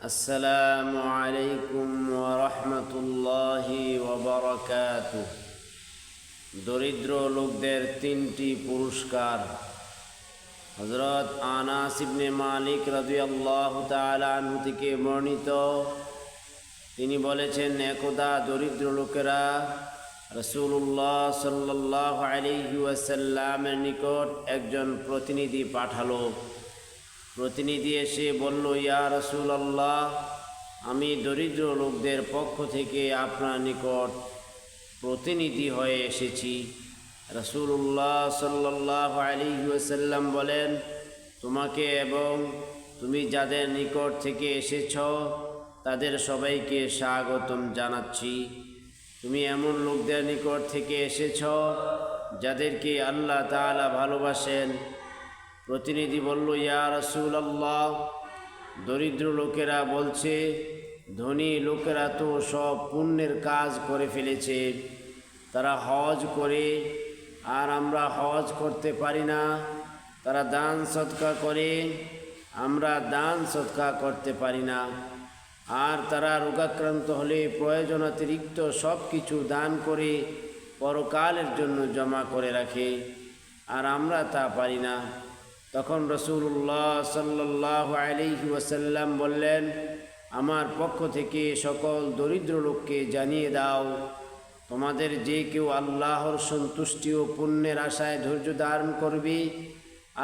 السلام عليكم ورحمة الله وبركاته দরিদ্র লোকদের তিনটি পুরস্কার হজরত আনাস ইবনে মালিক রাদিয়াল্লাহু তাআলা আনহু থেকে বর্ণিত তিনি বলেছেন একদা দরিদ্র লোকেরা রসুল্লাহ সাল্লাহ আলাইহি ওয়াসাল্লামের নিকট একজন প্রতিনিধি পাঠালো প্রতিনিধি এসে বলল, ইয়া রসুলাল্লাহ, আমি দরিদ্র লোকদের পক্ষ থেকে আপনার নিকট প্রতিনিধি হয়ে এসেছি। রসুল্লাহ সাল্লাহ আলী বলেন, তোমাকে এবং তুমি যাদের নিকট থেকে এসেছ, তাদের সবাইকে স্বাগতম জানাচ্ছি। তুমি এমন লোকদের নিকট থেকে এসেছ, যাদেরকে আল্লাহ তাআলা ভালোবাসেন প্রতিনিধি বলল, ইয়া রসুল আল্লাহ দরিদ্র লোকেরা বলছে, ধনী লোকেরা তো সব পুণ্যের কাজ করে ফেলেছে। তারা হজ করে, আর আমরা হজ করতে পারি না। তারা দান সৎকা করে, আমরা দান সৎকা করতে পারি না। আর তারা রোগাক্রান্ত হলে প্রয়োজন অতিরিক্ত সব কিছু দান করে পরকালের জন্য জমা করে রাখে, আর আমরা তা পারি না। তখন রসুল্লাহ সাল্লাহ আলিহি ওয়াসাল্লাম বললেন, আমার পক্ষ থেকে সকল দরিদ্র লোককে জানিয়ে দাও, তোমাদের যে কেউ আল্লাহর সন্তুষ্টি ও পুণ্যের আশায় ধৈর্য ধারণ করবে,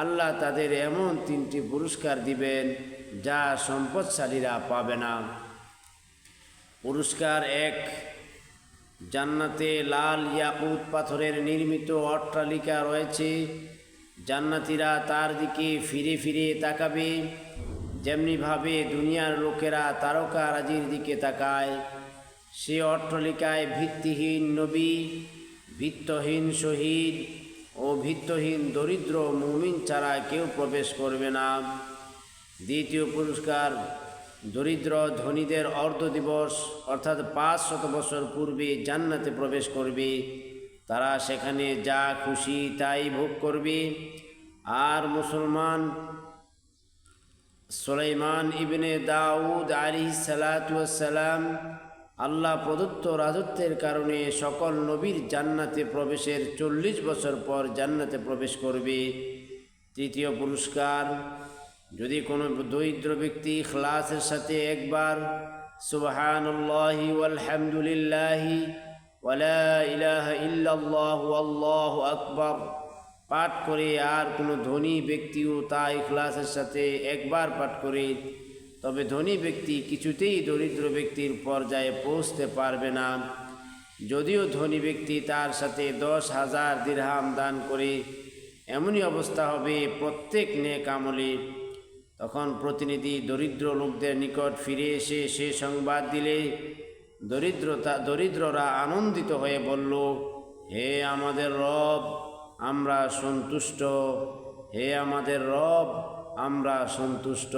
আল্লাহ তাদের এমন তিনটি পুরস্কার দিবেন যা সম্পদশালীরা পাবে না। পুরস্কার এক, জান্নাতে লাল ইয়াকুত পাথরের নির্মিত অট্টালিকা রয়েছে। জান্নাতিরা তার দিকে ফিরে ফিরে তাকাবে যেমনিভাবে দুনিয়ার লোকেরা তারকা রাজির দিকে তাকায়। সে অট্টলিকায় ভিত্তিহীন নবী, ভিত্তহীন শহীদ ও ভিত্তহীন দরিদ্র মুমিন ছাড়া কেউ প্রবেশ করবে না। দ্বিতীয় পুরস্কার, দরিদ্র ধনীদের অর্ধ দিবস, অর্থাৎ পাঁচ শত বছর পূর্বে জান্নাতে প্রবেশ করবে। তারা সেখানে যা খুশি তাই ভোগ করবে। আর মুসলমান সুলাইমান ইবনে দাউদ আলী সালাতাম আল্লাহ প্রদত্ত রাজত্বের কারণে সকল নবীর জান্নাতে প্রবেশের চল্লিশ বছর পর জান্নাতে প্রবেশ করবে। তৃতীয় পুরস্কার, যদি কোনো দরিদ্র ব্যক্তি খ্লাসের সাথে একবার সুবাহানুল্লাহি আলহামদুলিল্লাহি ওয়ালা ইলাহা ইল্লাল্লাহু আল্লাহু আকবার। পাঠ করে আর কোনো ধনী ব্যক্তিও তা ইখলাসের সাথে একবার পাঠ করে, তবে ধনী ব্যক্তি কিছুতেই দরিদ্র ব্যক্তির পর্যায়ে পৌঁছতে পারবে না। যদিও ধনী ব্যক্তি তার সাথে দশ হাজার দিরহাম দান করে, এমনই অবস্থা হবে প্রত্যেক নেক আমলে। তখন প্রতিনিধি দরিদ্র লোকদের নিকট ফিরে এসে সে সংবাদ দিলে দরিদ্রতা, দরিদ্ররা আনন্দিত হয়ে বলল, হে আমাদের রব, আমরা সন্তুষ্ট। হে আমাদের রব, আমরা সন্তুষ্ট।